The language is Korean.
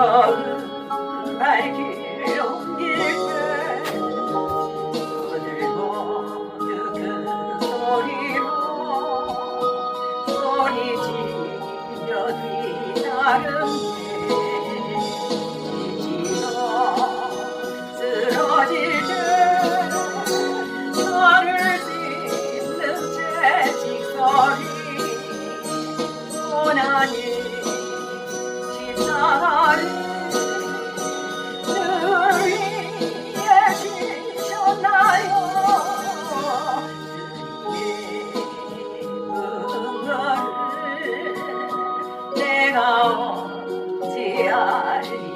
무서운 발길 옮길 때 오늘도 큰 소리로 소리지며 때 너를 씹는 채찍 소리 소나니 Então, diário.